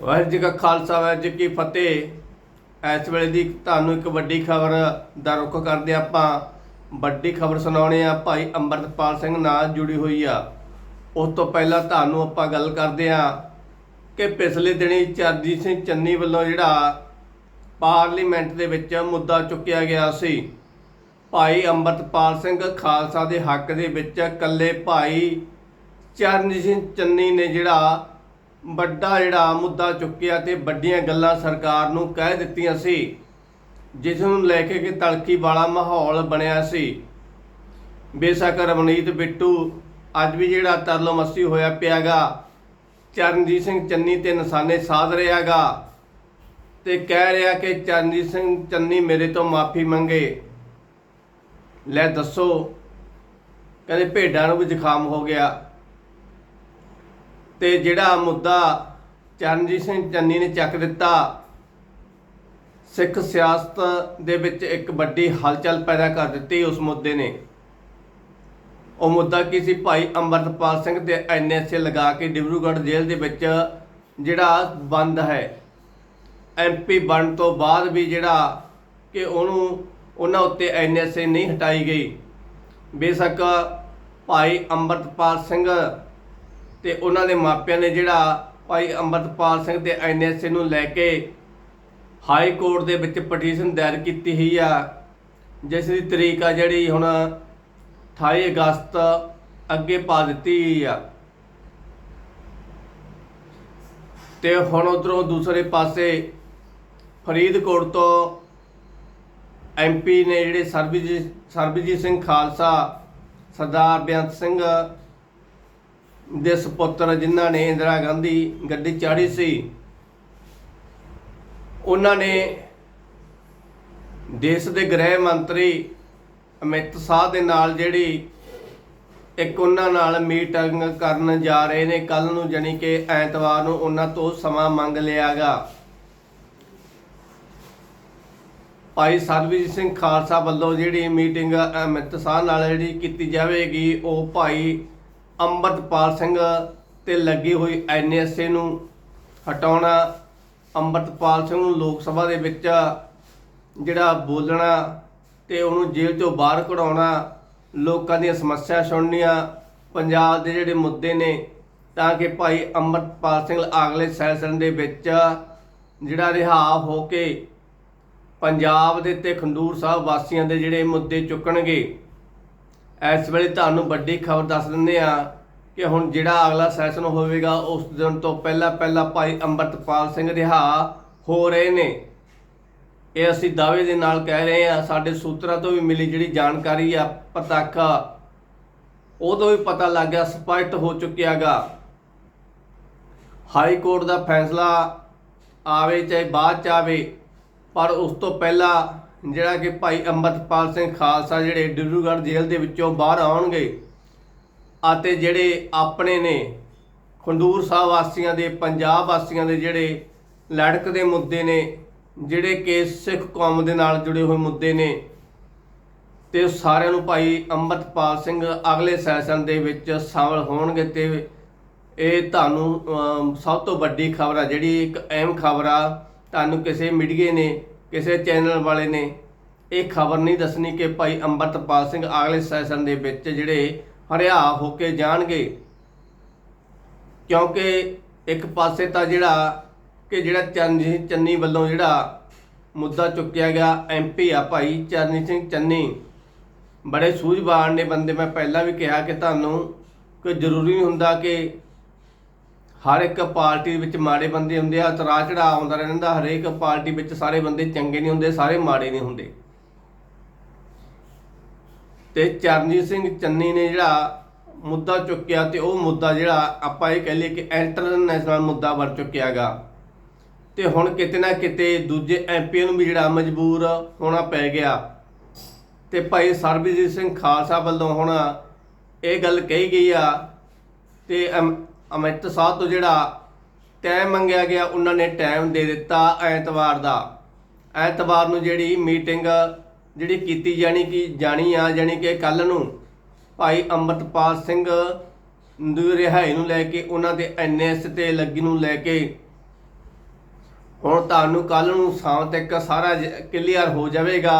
ਵਾਹਿਗੁਰੂ ਜੀ ਕਾ ਖਾਲਸਾ, ਵਾਹਿਗੁਰੂ ਜੀ ਕੀ ਫਤਿਹ। ਇਸ ਵੇਲੇ ਦੀ ਤੁਹਾਨੂੰ ਇੱਕ ਵੱਡੀ ਖਬਰ ਦਾ ਰੁਖ ਕਰਦੇ ਹਾਂ ਆਪਾਂ। ਵੱਡੀ ਖਬਰ ਸੁਣਾਉਣੇ ਆ ਭਾਈ ਅੰਮ੍ਰਿਤਪਾਲ ਸਿੰਘ ਨਾਲ ਜੁੜੀ ਹੋਈ ਆ। ਉਸ ਤੋਂ ਪਹਿਲਾਂ ਤੁਹਾਨੂੰ ਆਪਾਂ ਗੱਲ ਕਰਦੇ ਆ ਕਿ ਪਿਛਲੇ ਦਿਨੀ ਚਰਜੀਤ ਸਿੰਘ ਚੰਨੀ ਵੱਲੋਂ ਜਿਹੜਾ ਪਾਰਲੀਮੈਂਟ ਦੇ ਵਿੱਚ ਮੁੱਦਾ ਚੁੱਕਿਆ ਗਿਆ ਸੀ। ਭਾਈ ਅੰਮ੍ਰਿਤਪਾਲ ਸਿੰਘ ਖਾਲਸਾ ਦੇ ਹੱਕ ਦੇ ਵਿੱਚ ਇਕੱਲੇ ਭਾਈ ਚਰਨਜੀਤ ਸਿੰਘ ਚੰਨੀ ਨੇ ਜਿਹੜਾ ਵੱਡਾ ਜਿਹੜਾ ਮੁੱਦਾ ਚੁੱਕਿਆ ਤੇ ਵੱਡੀਆਂ ਗੱਲਾਂ ਸਰਕਾਰ ਨੂੰ ਕਹਿ ਦਿੱਤੀਆਂ ਸੀ, ਜਿਸ ਨੂੰ ਲੈ ਕੇ ਕਿ ਤਲਖੀ ਵਾਲਾ ਮਾਹੌਲ ਬਣਿਆ ਸੀ। ਬੇਸ਼ੱਕ ਰਵਨੀਤ ਬਿੱਟੂ ਅੱਜ ਵੀ ਜਿਹੜਾ ਤਰਲੋ ਮੱਸੀ ਹੋਇਆ ਪਿਆਗਾ, ਚਰਨਜੀਤ ਸਿੰਘ ਚੰਨੀ ਤੇ ਨਿਸ਼ਾਨੇ ਸਾਧ ਰਿਹਾਗਾ ਤੇ ਕਹਿ ਰਿਹਾ ਕਿ ਚਰਨਜੀਤ ਸਿੰਘ ਚੰਨੀ ਮੇਰੇ ਤੋਂ ਮਾਫੀ ਮੰਗੇ। ਲੈ ਦੱਸੋ, ਕਹਿੰਦੇ ਭੇਡਾਂ ਨੂੰ ਵੀ ਜ਼ੁਕਾਮ ਹੋ ਗਿਆ। ਤੇ ਜਿਹੜਾ ਮੁੱਦਾ ਚਰਨਜੀਤ ਸਿੰਘ ਚੰਨੀ ਨੇ ਚੱਕ ਦਿੱਤਾ, ਸਿੱਖ ਸਿਆਸਤ ਦੇ ਵਿੱਚ ਇੱਕ ਵੱਡੀ ਹਲਚਲ ਪੈਦਾ ਕਰ ਦਿੱਤੀ ਉਸ ਮੁੱਦੇ ਨੇ। ਉਹ ਮੁੱਦਾ ਕੀ ਸੀ? ਭਾਈ ਅੰਮ੍ਰਿਤਪਾਲ ਸਿੰਘ ਤੇ ਐਨਐਸਏ ਲਗਾ ਕੇ ਡਿਬਰੂਗੜ੍ਹ ਜੇਲ੍ਹ ਦੇ ਵਿੱਚ ਜਿਹੜਾ ਬੰਦ ਹੈ। ਐਮਪੀ ਬਣ ਤੋਂ ਬਾਅਦ ਵੀ ਜਿਹੜਾ ਕਿ ਉਹਨੂੰ ਉਹਨਾਂ ਉੱਤੇ ਐਨਐਸਏ ਨਹੀਂ ਹਟਾਈ ਗਈ। ਬੇਸ਼ੱਕ ਭਾਈ ਅੰਮ੍ਰਿਤਪਾਲ ਸਿੰਘ ਤੇ ਉਹਨਾਂ ਦੇ ਮਾਪਿਆਂ ਨੇ ਜਿਹੜਾ ਭਾਈ ਅੰਮ੍ਰਿਤਪਾਲ ਸਿੰਘ ਤੇ ਐਨਐਸਏ ਨੂੰ ਲੈ ਕੇ ਹਾਈ ਕੋਰਟ ਦੇ ਵਿੱਚ ਪਟੀਸ਼ਨ ਦਾਇਰ ਕੀਤੀ ਹੋਈ ਆ, ਜਿਸ ਦੀ ਤਰੀਕ ਆ ਜਿਹੜੀ ਹੁਣ 28 ਅਗਸਤ ਅੱਗੇ ਪਾ ਦਿੱਤੀ ਗਈ ਆ। ਤੇ ਹੁਣ ਉਧਰੋਂ ਦੂਸਰੇ ਪਾਸੇ ਫਰੀਦਕੋਟ ਤੋਂ ਐਮਪੀ ਨੇ ਜਿਹੜੇ ਸਰਬਜੀਤ ਸਰਬਜੀਤ ਸਿੰਘ ਖਾਲਸਾ, ਸਰਦਾਰ ਬੇਅੰਤ ਸਿੰਘ ਦੇ ਸੁਪੁੱਤਰ ਜਿਨ੍ਹਾਂ ਨੇ ਇੰਦਰਾ ਗਾਂਧੀ ਗੱਡੀ ਚਾੜੀ ਸੀ, ਉਹਨਾਂ ਨੇ ਦੇਸ਼ ਦੇ ਗ੍ਰਹਿ ਮੰਤਰੀ ਅਮਿਤ ਸ਼ਾਹ ਦੇ ਨਾਲ ਜਿਹੜੀ ਇੱਕ ਉਹਨਾਂ ਨਾਲ ਮੀਟਿੰਗ ਕਰਨ ਜਾ ਰਹੇ ਨੇ ਕੱਲ ਨੂੰ ਜਾਣੀ ਕਿ ਐਤਵਾਰ ਨੂੰ ਉਹਨਾਂ ਤੋਂ ਸਮਾਂ ਮੰਗ ਲਿਆਗਾ। ਭਾਈ ਸਰਬਜੀਤ ਸਿੰਘ ਖਾਲਸਾ ਵੱਲੋਂ ਜਿਹੜੀ ਮੀਟਿੰਗ ਅਮਿਤ ਸ਼ਾਹ ਨਾਲ ਜਿਹੜੀ ਕੀਤੀ ਜਾਵੇਗੀ, ਉਹ ਭਾਈ ਅੰਮ੍ਰਿਤਪਾਲ ਸਿੰਘ ਤੇ ਲੱਗੀ ਹੋਈ ਐਨਐਸਏ ਨੂੰ ਹਟਾਉਣਾ, ਅੰਮ੍ਰਿਤਪਾਲ ਸਿੰਘ ਨੂੰ ਲੋਕ ਸਭਾ ਦੇ ਵਿੱਚ ਜਿਹੜਾ ਬੋਲਣਾ ਤੇ ਉਹਨੂੰ ਜੇਲ੍ਹ ਤੋਂ ਬਾਹਰ ਕਢਾਉਣਾ, ਲੋਕਾਂ ਦੀਆਂ ਸਮੱਸਿਆ ਸੁਣਨੀਆਂ, ਪੰਜਾਬ ਦੇ ਜਿਹੜੇ ਮੁੱਦੇ ਨੇ, ਤਾਂ ਕਿ ਭਾਈ ਅੰਮ੍ਰਿਤਪਾਲ ਸਿੰਘ ਅਗਲੇ ਸੈਸ਼ਨ ਦੇ ਵਿੱਚ ਜਿਹੜਾ ਰਿਹਾ ਹੋ ਕੇ ਪੰਜਾਬ ਦੇ ਤੇ ਖੰਡੂਰ ਸਾਹਿਬ ਵਾਸੀਆਂ ਦੇ ਜਿਹੜੇ ਮੁੱਦੇ ਚੁੱਕਣਗੇ। ਇਸ ਵੇਲੇ ਤੁਹਾਨੂੰ ਵੱਡੀ ਖਬਰ ਦੱਸ ਦਿੰਦੇ ਆ ਕਿ ਹੁਣ ਜਿਹੜਾ ਅਗਲਾ ਸੈਸ਼ਨ ਹੋਵੇਗਾ, ਉਸ ਦਿਨ ਤੋਂ ਪਹਿਲਾਂ ਪਹਿਲਾਂ ਭਾਈ ਅੰਮ੍ਰਿਤਪਾਲ ਸਿੰਘ ਰਿਹਾ ਹੋ ਰਹੇ ਨੇ। ਇਹ ਅਸੀਂ ਦਾਅਵੇ ਦੇ ਨਾਲ ਕਹਿ ਰਹੇ ਆ ਸਾਡੇ ਸੂਤਰਾਂ ਤੋਂ ਵੀ ਮਿਲੀ ਜਿਹੜੀ ਜਾਣਕਾਰੀ ਆ ਪ੍ਰਤੱਖ ਉਹ ਤੋਂ ਵੀ ਪਤਾ ਲੱਗ ਗਿਆ, ਸਪਸ਼ਟ ਹੋ ਚੁੱਕਿਆਗਾ ਹਾਈ ਕੋਰਟ ਦਾ ਫੈਸਲਾ ਆਵੇ ਚਾਹੇ ਬਾਅਦ ਚ ਆਵੇ, ਪਰ ਉਸ ਤੋਂ ਪਹਿਲਾਂ ਜਿਹੜਾ ਕਿ ਭਾਈ ਅੰਮ੍ਰਿਤਪਾਲ ਸਿੰਘ ਖਾਲਸਾ ਜਿਹੜੇ ਡਿਬਰੂਗੜ੍ਹ ਜੇਲ੍ਹ ਦੇ ਵਿੱਚੋਂ ਬਾਹਰ ਆਉਣਗੇ ਅਤੇ ਜਿਹੜੇ ਆਪਣੇ ਨੇ ਖੰਡੂਰ ਸਾਹਿਬ ਵਾਸੀਆਂ ਦੇ, ਪੰਜਾਬ ਵਾਸੀਆਂ ਦੇ ਜਿਹੜੇ ਲੜਕ ਦੇ ਮੁੱਦੇ ਨੇ, ਜਿਹੜੇ ਕਿ ਸਿੱਖ ਕੌਮ ਦੇ ਨਾਲ ਜੁੜੇ ਹੋਏ ਮੁੱਦੇ ਨੇ, ਤੇ ਸਾਰਿਆਂ ਨੂੰ ਭਾਈ ਅੰਮ੍ਰਿਤਪਾਲ ਸਿੰਘ ਅਗਲੇ ਸੈਸ਼ਨ ਦੇ ਵਿੱਚ ਸ਼ਾਮਲ ਹੋਣਗੇ ਤੇ ਇਹ ਤੁਹਾਨੂੰ ਸਭ ਤੋਂ ਵੱਡੀ ਖਬਰ ਆ, ਜਿਹੜੀ ਇੱਕ ਅਹਿਮ ਖਬਰ ਆ, ਤੁਹਾਨੂੰ ਕਿਸੇ ਮੀਡੀਏ ਨੇ ਕਿਸੇ ਚੈਨਲ ਵਾਲੇ ਨੇ ਇਹ ਖਬਰ ਨਹੀਂ ਦੱਸਣੀ ਕਿ ਭਾਈ ਅੰਮ੍ਰਿਤਪਾਲ ਸਿੰਘ ਅਗਲੇ ਸੈਸ਼ਨ ਦੇ ਵਿੱਚ ਜਿਹੜੇ ਹਰਿਆ ਹੋ ਕੇ ਜਾਣਗੇ। ਕਿਉਂਕਿ ਇੱਕ ਪਾਸੇ ਤਾਂ ਜਿਹੜਾ ਕਿ ਜਿਹੜਾ ਚਰਨਜੀਤ ਚੰਨੀ ਵੱਲੋਂ ਜਿਹੜਾ ਮੁੱਦਾ ਚੁੱਕਿਆ ਗਿਆ ਐਮਪੀ ਆ ਭਾਈ ਚਰਨਜੀਤ ਸਿੰਘ ਚੰਨੀ। ਬੜੇ ਸੂਝਵਾਨ ਨੇ ਬੰਦੇ, ਮੈਂ ਪਹਿਲਾਂ ਵੀ ਕਿਹਾ ਕਿ ਤੁਹਾਨੂੰ ਕੋਈ ਜ਼ਰੂਰੀ ਨਹੀਂ ਹੁੰਦਾ ਕਿ ਹਰ ਇੱਕ ਪਾਰਟੀ ਵਿੱਚ ਮਾੜੇ ਬੰਦੇ ਹੁੰਦੇ ਆ ਤਰਾ ਚੜਾ ਆਉਂਦਾ ਰਹਿੰਦਾ, ਹਰੇਕ ਪਾਰਟੀ ਵਿੱਚ ਸਾਰੇ ਬੰਦੇ ਚੰਗੇ ਨਹੀਂ ਹੁੰਦੇ, ਸਾਰੇ ਮਾੜੇ ਨਹੀਂ ਹੁੰਦੇ। ਤੇ ਚਰਨਜੀਤ ਸਿੰਘ ਚੰਨੀ ਨੇ ਜਿਹੜਾ ਮੁੱਦਾ ਚੁੱਕਿਆ ਤੇ ਉਹ ਮੁੱਦਾ ਜਿਹੜਾ ਆਪਾਂ ਇਹ ਕਹਿ ਲਈਏ ਕਿ ਇੰਟਰਨੈਸ਼ਨਲ ਮੁੱਦਾ ਬਣ ਚੁੱਕਿਆਗਾ ਤੇ ਹੁਣ ਕਿਤੇ ਨਾ ਕਿਤੇ ਦੂਜੇ ਐਮਪੀ ਨੂੰ ਵੀ ਜਿਹੜਾ ਮਜਬੂਰ ਹੋਣਾ ਪੈ ਗਿਆ। ਤੇ ਭਾਈ ਸਰਬਜੀਤ ਸਿੰਘ ਖਾਲਸਾ ਵੱਲੋਂ ਹੁਣ ਇਹ ਗੱਲ ਕਹੀ ਗਈ ਆ, ਤੇ ਅਮ- ਅਮਿਤ ਸ਼ਾਹ ਤੋਂ ਜਿਹੜਾ ਟਾਈਮ ਮੰਗਿਆ ਗਿਆ, ਉਹਨਾਂ ਨੇ ਟਾਈਮ ਦੇ ਦਿੱਤਾ ਐਤਵਾਰ ਦਾ। ਐਤਵਾਰ ਨੂੰ ਜਿਹੜੀ ਮੀਟਿੰਗ ਜਿਹੜੀ ਕੀਤੀ ਜਾਣੀ ਕਿ ਜਾਣੀ ਆ, ਜਾਣੀ ਕਿ ਕੱਲ ਨੂੰ ਭਾਈ ਅੰਮ੍ਰਿਤਪਾਲ ਸਿੰਘ ਦੀ ਰਿਹਾਈ ਨੂੰ ਲੈ ਕੇ ਉਹਨਾਂ ਦੇ ਐਨਐਸ ਤੇ ਲੱਗੀ ਨੂੰ ਲੈ ਕੇ ਹੁਣ ਤੁਹਾਨੂੰ ਕੱਲ ਨੂੰ ਸ਼ਾਮ ਤੱਕ ਸਾਰਾ ਕਲੀਅਰ ਹੋ ਜਾਵੇਗਾ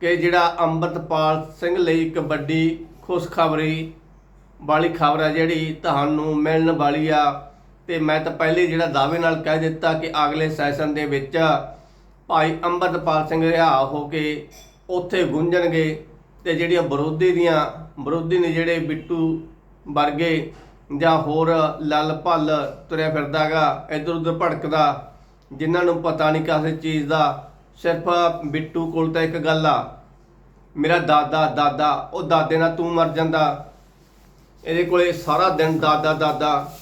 ਕਿ ਜਿਹੜਾ ਅੰਮ੍ਰਿਤਪਾਲ ਸਿੰਘ ਲਈ ਇੱਕ ਵੱਡੀ ਖੁਸ਼ਖਬਰੀ ਵਾਲੀ ਖਬਰ ਹੈ ਜਿਹੜੀ ਤੁਹਾਨੂੰ ਮਿਲਣ ਵਾਲੀ ਆ। ਤੇ ਮੈਂ ਤਾਂ ਪਹਿਲੇ ਜਿਹੜਾ ਦਾਅਵੇ ਨਾਲ ਕਹਿ ਦਿੱਤਾ ਕਿ ਅਗਲੇ ਸੈਸ਼ਨ ਦੇ ਵਿੱਚ ਭਾਈ ਅੰਮ੍ਰਿਤਪਾਲ ਸਿੰਘ ਰਿਹਾ ਹੋ ਕੇ ਉੱਥੇ ਗੁੰਜਣਗੇ ਤੇ ਜਿਹੜੀਆਂ ਵਿਰੋਧੀ ਦੀਆਂ, ਵਿਰੋਧੀ ਨੇ ਜਿਹੜੇ ਬਿੱਟੂ ਵਰਗੇ ਜਾਂ ਹੋਰ ਲੱਲ ਭੱਲ ਤੁਰਿਆ ਫਿਰਦਾਗਾ ਇੱਧਰ ਉੱਧਰ ਭੜਕਦਾ, ਜਿਨ੍ਹਾਂ ਨੂੰ ਪਤਾ ਨਹੀਂ ਕਿਸੇ ਚੀਜ਼ ਦਾ, ਸਿਰਫ ਬਿੱਟੂ ਕੋਲ ਤਾਂ ਇੱਕ ਗੱਲ ਆ। ਮੇਰਾ ਦਾਦਾ ਦਾਦਾ, ਉਹ ਦਾਦੇ ਨਾਲ ਤੂੰ ਮਰ ਜਾਂਦਾ। ਇਹਦੇ ਕੋਲੇ ਸਾਰਾ ਦਿਨ ਦਾਦਾ ਦਾਦਾ।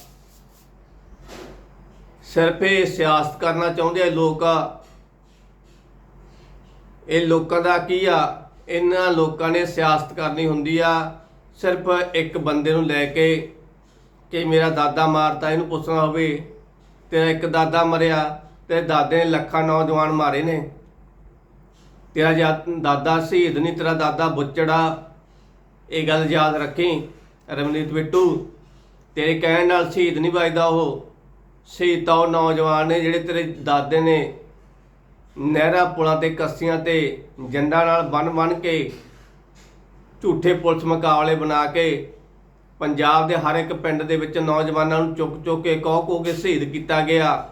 ਸਿਰਫ ਇਹ ਸਿਆਸਤ ਕਰਨਾ ਚਾਹੁੰਦੇ ਆ ਲੋਕ। ਇਹ ਲੋਕਾਂ ਦਾ ਕੀ ਆ? ਇਹਨਾਂ ਲੋਕਾਂ ਨੇ ਸਿਆਸਤ ਕਰਨੀ ਹੁੰਦੀ ਆ, ਸਿਰਫ ਇੱਕ ਬੰਦੇ ਨੂੰ ਲੈ ਕੇ ਕਿ ਮੇਰਾ ਦਾਦਾ ਮਾਰਤਾ, ਇਹਨੂੰ ਪੁੱਛਣਾ ਹੋਵੇ। ਤੇਰਾ ਇੱਕ ਦਾਦਾ ਮਰਿਆ ਤੇ ਦਾਦੇ ਨੇ ਲੱਖਾਂ ਨੌਜਵਾਨ ਮਾਰੇ ਨੇ। ਤੇਰਾ ਜਾ- ਦਾਦਾ ਸ਼ਹੀਦ ਨਹੀਂ, ਤੇਰਾ ਦਾਦਾ ਬੁੱਚੜਾ। ਇਹ ਗੱਲ ਯਾਦ ਰੱਖੀ। ਰਮਨੀਤ ਬਿੱਟੂ, ਤੇਰੇ ਕਹਿਣ ਨਾਲ ਸ਼ਹੀਦ ਨਹੀਂ ਵੱਜਦਾ ਉਹ। ਸ਼ਹੀਦ ਤਾਂ ਉਹ ਨੌਜਵਾਨ ਨੇ ਜਿਹੜੇ ਤੇਰੇ ਦਾਦੇ ਨੇ ਨਹਿਰਾਂ, ਪੁਲਾਂ ਤੇ ਕੱਸੀਆਂ ਤੇ ਜੰਡਾਂ ਨਾਲ ਬੰਨ ਬੰਨ ਕੇ ਝੂਠੇ ਪੁਲਿਸ ਮੁਕਾਬਲੇ ਬਣਾ ਕੇ ਪੰਜਾਬ ਦੇ ਹਰ ਇੱਕ ਪਿੰਡ ਦੇ ਵਿੱਚ ਨੌਜਵਾਨਾਂ ਨੂੰ ਚੁੱਕ ਚੁੱਕ ਕੇ, ਕਹੋ ਕਹੋ ਕੇ ਸ਼ਹੀਦ ਕੀਤਾ ਗਿਆ।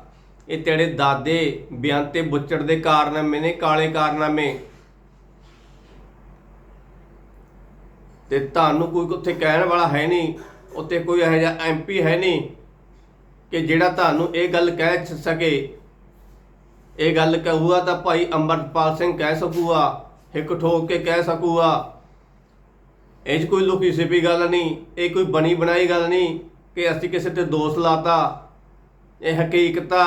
ਇਹ ਤੇਰੇ ਦਾਦੇ ਬਿਆਨ ਤੇ ਬੁੱਚੜ ਦੇ ਕਾਰਨਾਮੇ ਨੇ, ਕਾਲੇ ਕਾਰਨਾਮੇ। ਤੇ ਤੁਹਾਨੂੰ ਕੋਈ ਉੱਥੇ ਕਹਿਣ ਵਾਲਾ ਹੈ ਨਹੀਂ, ਉੱਥੇ ਕੋਈ ਇਹੋ ਜਿਹਾ ਐਮਪੀ ਹੈ ਨਹੀਂ ਕਿ ਜਿਹੜਾ ਤੁਹਾਨੂੰ ਇਹ ਗੱਲ ਕਹਿ ਸਕੇ। ਇਹ ਗੱਲ ਕਹੂਗਾ ਤਾਂ ਭਾਈ ਅੰਮ੍ਰਿਤਪਾਲ ਸਿੰਘ ਕਹਿ ਸਕੂਗਾ, ਹਿੱਕ ਠੋਕ ਕੇ ਕਹਿ ਸਕੂਗਾ। ਇਹ 'ਚ ਕੋਈ ਲੁਕੀ ਛਿਪੀ ਗੱਲ ਨਹੀਂ, ਇਹ ਕੋਈ ਬਣੀ ਬਣਾਈ ਗੱਲ ਨਹੀਂ ਕਿ ਅਸੀਂ ਕਿਸੇ ਤੇ ਦੋਸ਼ ਲਾਤਾ। ਇਹ ਹਕੀਕਤ ਆ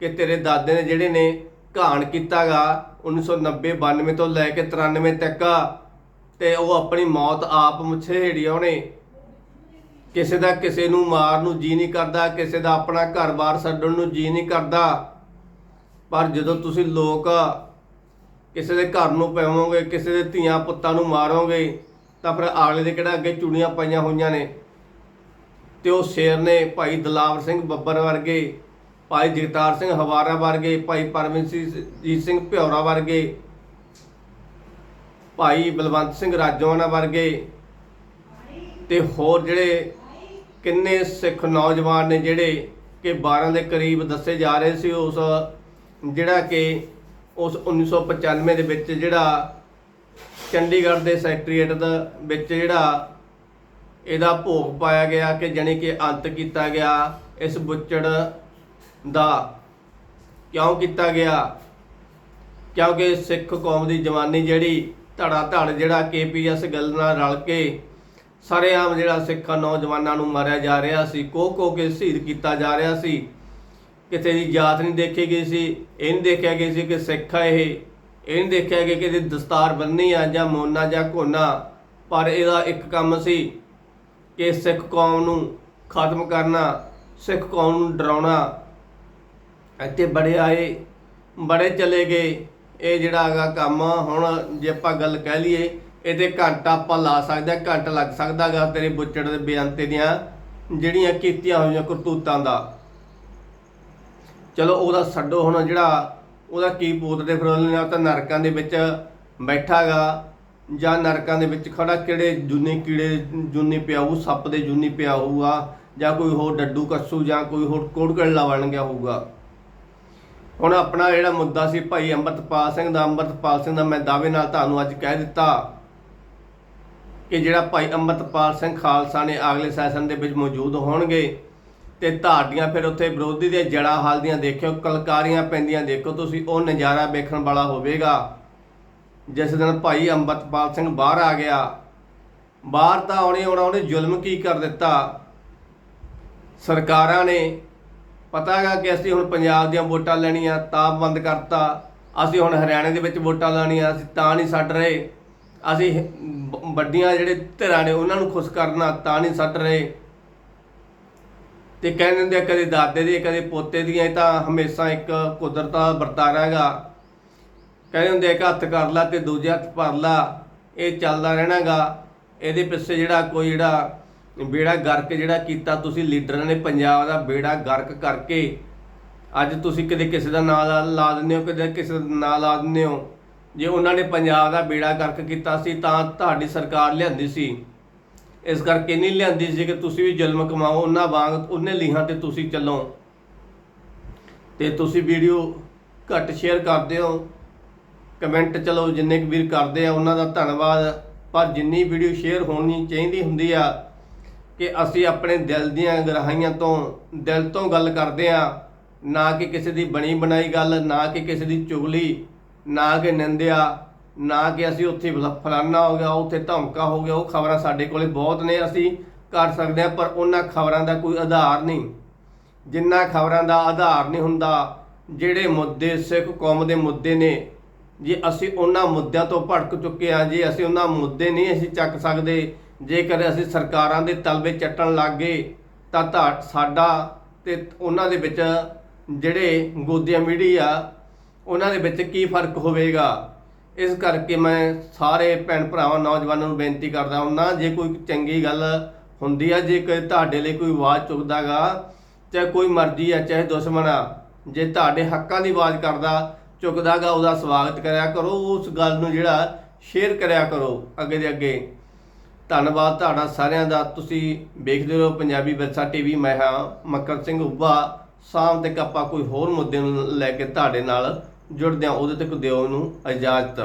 ਕਿ ਤੇਰੇ ਦਾਦੇ ਨੇ ਜਿਹੜੇ ਨੇ ਘਾਣ ਕੀਤਾਗਾ 1990 92 ਤੋਂ ਲੈ ਕੇ 93 ਤੱਕ ਤੇ ਉਹ ਆਪਣੀ ਮੌਤ ਆਪ ਮੁਛੇੜੀ ਉਹਨੇ। ਕਿਸੇ ਦਾ ਕਿਸੇ ਨੂੰ ਮਾਰ ਨੂੰ ਜੀ ਨਹੀਂ ਕਰਦਾ, ਕਿਸੇ ਦਾ ਆਪਣਾ ਘਰ-ਬਾਰ ਛੱਡਣ ਨੂੰ ਜੀ ਨਹੀਂ ਕਰਦਾ। ਪਰ ਜਦੋਂ ਤੁਸੀਂ ਲੋਕ ਕਿਸੇ ਦੇ ਘਰ ਨੂੰ ਪਾਵੋਗੇ ਕਿਸੇ ਦੇ ਧੀਆਂ ਪੁੱਤਾਂ ਨੂੰ ਮਾਰੋਗੇ, ਤਾਂ ਫਿਰ ਆਲੇ ਦੇ ਕਿਹੜਾ ਅੱਗੇ ਚੂੜੀਆਂ ਪਾਈਆਂ ਹੋਈਆਂ ਨੇ? ਤੇ ਉਹ ਸ਼ੇਰ ਨੇ ਭਾਈ ਦਲਾਵਰ ਸਿੰਘ ਬੱਬਰ ਵਰਗੇ, ਭਾਈ ਜਗਤਾਰ ਸਿੰਘ ਹਵਾਰਾ ਵਰਗੇ, ਭਾਈ ਪਰਮਜੀਤ ਸਿੰਘ ਭਿਉਰਾ ਵਰਗੇ ਭਾਈ ਬਲਵੰਤ ਸਿੰਘ ਰਾਜੋਆਣਾ ਵਰਗੇ ਤੇ ਹੋਰ ਜਿਹੜੇ ਕਿੰਨੇ ਸਿੱਖ ਨੌਜਵਾਨ ਨੇ ਜਿਹੜੇ ਕਿ 12 ਦੇ ਕਰੀਬ ਦੱਸੇ ਜਾ ਰਹੇ ਸੀ ਉਸ, ਜਿਹੜਾ ਕਿ ਉਸ 1995 ਦੇ ਵਿੱਚ ਜਿਹੜਾ ਚੰਡੀਗੜ੍ਹ ਦੇ ਸੈਕਟਰੀਏਟ ਦਾ ਵਿੱਚ ਜਿਹੜਾ ਇਹਦਾ ਭੋਗ ਪਾਇਆ ਗਿਆ ਕਿ ਜਾਣੀ ਕਿ ਅੰਤ ਕੀਤਾ ਗਿਆ ਇਸ ਬੁੱਚੜ ਦਾ। ਕਿਉਂ ਕੀਤਾ ਗਿਆ? ਕਿਉਂਕਿ ਸਿੱਖ ਕੌਮ ਦੀ ਜਵਾਨੀ ਜਿਹੜੀ ਧੜਾ ਧੜ ਜਿਹੜਾ ਕੇਪੀਐਸ ਗੱਲ ਨਾਲ ਰਲ ਕੇ ਸਰੇਆਮ ਜਿਹੜਾ ਸਿੱਖਾਂ ਨੌਜਵਾਨਾਂ ਨੂੰ ਮਾਰਿਆ ਜਾ ਰਿਹਾ ਸੀ ਕੋ ਕੋ ਕੇ ਸ਼ਹੀਦ ਕੀਤਾ ਜਾ ਰਿਹਾ ਸੀ। ਕਿਸੇ ਦੀ ਜਾਤ ਨਹੀਂ ਦੇਖੀ ਗਈ ਸੀ, ਇਹ ਨਹੀਂ ਦੇਖਿਆ ਗਿਆ ਸੀ ਕਿ ਸਿੱਖ ਹੈ ਇਹ ਇਹ ਨਹੀਂ ਦੇਖਿਆ ਗਿਆ ਕਿ ਇਹਦੀ ਦਸਤਾਰ ਬੰਨੀ ਆ ਜਾਂ ਮੋਨਾ ਜਾਂ ਕੋਨਾ ਪਰ ਇਹਦਾ ਇੱਕ ਕੰਮ ਸੀ ਕਿ ਸਿੱਖ ਕੌਮ ਨੂੰ ਖਤਮ ਕਰਨਾ, ਸਿੱਖ ਕੌਮ ਨੂੰ ਡਰਾਉਣਾ। ਇੱਥੇ ਬੜੇ ਆਏ, ਬੜੇ ਚਲੇ ਗਏ ਇਹ ਜਿਹੜਾ ਹੈਗਾ ਕੰਮ ਹੁਣ ਜੇ ਆਪਾਂ ਗੱਲ ਕਹਿ ਲਈਏ, ਇਹਦੇ ਘੰਟਾ ਆਪਾਂ ਲਾ ਸਕਦੇ ਹਾਂ ਘੰਟਾ ਲੱਗ ਸਕਦਾਗਾ ਤੇਰੇ ਬੁੱਚੜ ਦੇ ਬੇਅੰਤੇ ਦੀਆਂ ਜਿਹੜੀਆਂ ਕੀਤੀਆਂ ਹੋਈਆਂ ਕਰਤੂਤਾਂ ਦਾ। ਚਲੋ ਉਹਦਾ ਛੱਡੋ ਹੁਣ ਜਿਹੜਾ ਉਹਦਾ ਕੀ ਪੂਤ ਦੇ ਫਰੋਲ ਨੇ ਤਾਂ ਨਰਕਾਂ ਦੇ ਵਿੱਚ ਬੈਠਾਗਾ ਜਾਂ ਨਰਕਾਂ ਦੇ ਵਿੱਚ ਖੜਾ ਕਿਹੜੇ ਜੁਨੀ ਕੀੜੇ ਜੁਨੀ ਪਿਆ ਹੋਊ, ਸੱਪ ਦੇ ਜੁਨੀ ਪਿਆ ਹੋਊਗਾ, ਜਾਂ ਕੋਈ ਹੋਰ ਡੱਡੂ ਕੱਸੂ ਜਾਂ ਕੋਈ ਹੋਰ ਕੋੜਕੜਲਾ ਬਣ ਗਿਆ ਹੋਊਗਾ। ਹੁਣ ਆਪਣਾ ਜਿਹੜਾ ਮੁੱਦਾ ਸੀ ਭਾਈ ਅੰਮ੍ਰਿਤਪਾਲ ਸਿੰਘ ਦਾ, ਅੰਮ੍ਰਿਤਪਾਲ ਸਿੰਘ ਦਾ ਮੈਂ ਦਾਅਵੇ ਨਾਲ ਤੁਹਾਨੂੰ ਅੱਜ ਕਹਿ ਦਿੱਤਾ ਕਿ ਜਿਹੜਾ ਭਾਈ ਅੰਮ੍ਰਿਤਪਾਲ ਸਿੰਘ ਖਾਲਸਾ ਨੇ ਅਗਲੇ ਸੈਸ਼ਨ ਦੇ ਵਿੱਚ ਮੌਜੂਦ ਹੋਣਗੇ ਤੇ ਤੁਹਾਡੀਆਂ ਫਿਰ ਉੱਥੇ ਵਿਰੋਧੀ ਦੇ ਜੜਾ ਹਾਲਦੀਆਂ ਦੇਖਿਓ, ਕਲਕਾਰੀਆਂ ਪੈਂਦੀਆਂ ਦੇਖੋ ਤੁਸੀਂ, ਉਹ ਨਜ਼ਾਰਾ ਵੇਖਣ ਵਾਲਾ ਹੋਵੇਗਾ। ਜਿਸ ਦਿਨ ਭਾਈ ਅੰਮ੍ਰਿਤਪਾਲ ਸਿੰਘ ਬਾਹਰ ਆ ਗਿਆ, ਬਾਹਰ ਤਾਂ ਆਉਣੇ ਆਉਣਾ ਉਹਨੇ ਜ਼ੁਲਮ ਕੀ ਕਰ ਦਿੱਤਾ? ਸਰਕਾਰਾਂ ਨੇ ਪਤਾ ਹੈਗਾ ਕਿ ਅਸੀਂ ਹੁਣ ਪੰਜਾਬ ਦੀਆਂ ਵੋਟਾਂ ਲੈਣੀਆਂ, ਤਾਂ ਬੰਦ ਕਰਤਾ। ਅਸੀਂ ਹੁਣ ਹਰਿਆਣੇ ਦੇ ਵਿੱਚ ਵੋਟਾਂ ਲੈਣੀਆਂ ਅਸੀਂ ਤਾਂ ਨਹੀਂ ਛੱਡ ਰਹੇ। ਅਸੀਂ ਵੱਡੀਆਂ ਜਿਹੜੇ ਧਿਰਾਂ ਨੇ, ਉਹਨਾਂ ਨੂੰ ਖੁਸ਼ ਕਰਨਾ ਤਾਂ ਨਹੀਂ ਛੱਡ ਰਹੇ। ਤੇ ਕਹਿੰਦੇ ਹੁੰਦੇ ਕਦੇ ਦਾਦੇ ਦੀ ਕਦੇ ਪੋਤੇ ਦੀਆਂ, ਇਹ ਤਾਂ ਹਮੇਸ਼ਾ ਇੱਕ ਕੁਦਰਤ ਦਾ ਵਰਤਾਰਾ ਹੈਗਾ। ਕਹਿੰਦੇ ਹੁੰਦੇ ਇੱਕ ਹੱਥ ਕਰ ਲਾ ਤੇ ਦੂਜੇ ਹੱਥ ਭਰ ਲਾ, ਇਹ ਚੱਲਦਾ ਰਹਿਣਾਗਾ। ਇਹਦੇ ਪਿੱਛੇ ਜਿਹੜਾ ਕੋਈ ਜਿਹੜਾ ਬੇੜਾ ਗਰਕ ਜਿਹੜਾ ਕੀਤਾ ਤੁਸੀਂ ਲੀਡਰਾਂ ਨੇ ਪੰਜਾਬ ਦਾ ਬੇੜਾ ਗਰਕ ਕਰਕੇ, ਅੱਜ ਤੁਸੀਂ ਕਦੇ ਕਿਸੇ ਦਾ ਨਾਂ ਲਾ- ਲਾ ਦਿੰਦੇ ਹੋ, ਕਦੇ ਕਿਸੇ ਦਾ ਨਾਂ ਲਾ ਦਿੰਦੇ ਹੋ। ਜੇ ਉਹਨਾਂ ਨੇ ਪੰਜਾਬ ਦਾ ਬੇੜਾ ਗਰਕ ਕੀਤਾ ਸੀ, ਤਾਂ ਤੁਹਾਡੀ ਸਰਕਾਰ ਲਿਆਂਦੀ ਸੀ। ਇਸ ਕਰਕੇ ਨਹੀਂ ਲਿਆਂਦੀ ਸੀ ਕਿ ਤੁਸੀਂ ਵੀ ਜ਼ੁਲਮ ਕਮਾਓ, ਉਹਨਾਂ ਵਾਂਗ ਉਹਨੇ ਲੀਹਾਂ ਤੇ ਤੁਸੀਂ ਚੱਲੋ। ਤੇ ਤੁਸੀਂ ਵੀਡੀਓ ਘੱਟ ਸ਼ੇਅਰ ਕਰਦੇ ਹੋ, ਕਮੈਂਟ ਚਲੋ ਜਿੰਨੇ ਕੁ ਵੀਰ ਕਰਦੇ ਆ, ਉਹਨਾਂ ਦਾ ਧੰਨਵਾਦ। ਪਰ ਜਿੰਨੀ ਵੀਡੀਓ ਸ਼ੇਅਰ ਹੋਣੀ ਚਾਹੀਦੀ ਹੁੰਦੀ ਆ ਕਿ ਅਸੀਂ ਆਪਣੇ ਦਿਲ ਦੀਆਂ ਗਹਿਰਾਈਆਂ ਤੋਂ, ਦਿਲ ਤੋਂ ਗੱਲ ਕਰਦੇ ਆ ਨਾ ਕਿ ਕਿਸੇ ਦੀ ਬਣੀ ਬਣਾਈ ਗੱਲ, ਨਾ ਕਿ ਕਿਸੇ ਦੀ ਚੁਗਲੀ, ਨਾ ਕਿ ਨਿੰਦਿਆ, ਨਾ ਕਿ ਅਸੀਂ ਉੱਥੇ ਫਲਾ- ਫਲਾਨਾ ਹੋ ਗਿਆ, ਉੱਥੇ ਧਮਕਾ ਹੋ ਗਿਆ, ਉਹ ਖਬਰਾਂ ਸਾਡੇ ਕੋਲੇ ਬਹੁਤ ਨੇ, ਅਸੀਂ ਕਰ ਸਕਦੇ ਆ ਪਰ ਉਹਨਾਂ ਖਬਰਾਂ ਦਾ ਕੋਈ ਆਧਾਰ ਨਹੀਂ। ਜਿੰਨਾ ਖਬਰਾਂ ਦਾ ਆਧਾਰ ਨਹੀਂ ਹੁੰਦਾ, ਜਿਹੜੇ ਮੁੱਦੇ, ਸਿੱਖ ਕੌਮ ਦੇ ਮੁੱਦੇ ਨੇ, ਜੇ ਅਸੀਂ ਉਹਨਾਂ ਮੁੱਦਿਆਂ ਤੋਂ ਭੜਕ ਚੁੱਕੇ ਹਾਂ, ਜੇ ਅਸੀਂ ਉਹਨਾਂ ਮੁੱਦੇ ਨਹੀਂ ਅਸੀਂ ਚੱਕ ਸਕਦੇ ਜੇਕਰ ਅਸੀਂ ਸਰਕਾਰਾਂ ਦੇ ਤਲਵੇ ਚੱਟਣ ਲੱਗ ਗਏ, ਤਾਂ ਧਾ- ਸਾਡਾ ਤੇ ਉਹਨਾਂ ਦੇ ਵਿੱਚ ਜਿਹੜੇ ਗੋਦੀਆਂ ਮੀਡੀਆ, ਉਹਨਾਂ ਦੇ ਵਿੱਚ ਕੀ ਫ਼ਰਕ ਹੋਵੇਗਾ? ਇਸ ਕਰਕੇ ਮੈਂ ਸਾਰੇ ਭੈਣ ਭਰਾਵਾਂ, ਨੌਜਵਾਨਾਂ ਨੂੰ ਬੇਨਤੀ ਕਰਦਾ ਹੁੰਦਾ, ਜੇ ਕੋਈ ਚੰਗੀ ਗੱਲ ਹੁੰਦੀ ਆ, ਜੇ ਕੋਈ ਤੁਹਾਡੇ ਲਈ ਕੋਈ ਆਵਾਜ਼ ਚੁੱਕਦਾਗਾ, ਚਾਹੇ ਕੋਈ ਮਰਜ਼ੀ ਆ, ਚਾਹੇ ਦੁਸ਼ਮਣ ਆ, ਜੇ ਤੁਹਾਡੇ ਹੱਕਾਂ ਦੀ ਆਵਾਜ਼ ਕਰਦਾ, ਚੁੱਕਦਾਗਾ, ਉਹਦਾ ਸਵਾਗਤ ਕਰਿਆ ਕਰੋ, ਉਸ ਗੱਲ ਨੂੰ ਜਿਹੜਾ ਸ਼ੇਅਰ ਕਰਿਆ ਕਰੋ, ਅੱਗੇ ਦੇ ਅੱਗੇ। ਧੰਨਵਾਦ ਤੁਹਾਡਾ ਸਾਰਿਆਂ ਦਾ। ਤੁਸੀਂ ਵੇਖਦੇ ਰਹੋ ਪੰਜਾਬੀ ਵਿਰਸਾ ਟੀਵੀ। ਮੈਂ ਹਾਂ ਮੱਕਰ ਸਿੰਘ ਉੱਭਾ। ਸ਼ਾਮ ਤੱਕ ਆਪਾਂ ਕੋਈ ਹੋਰ ਮੁੱਦੇ ਨੂੰ ਲੈ ਕੇ ਤੁਹਾਡੇ ਨਾਲ ਜੁੜਦੇ ਹਾਂ। ਉਹਦੇ ਤੱਕ ਦਿਓ ਨੂੰ ਇਜਾਜ਼ਤ।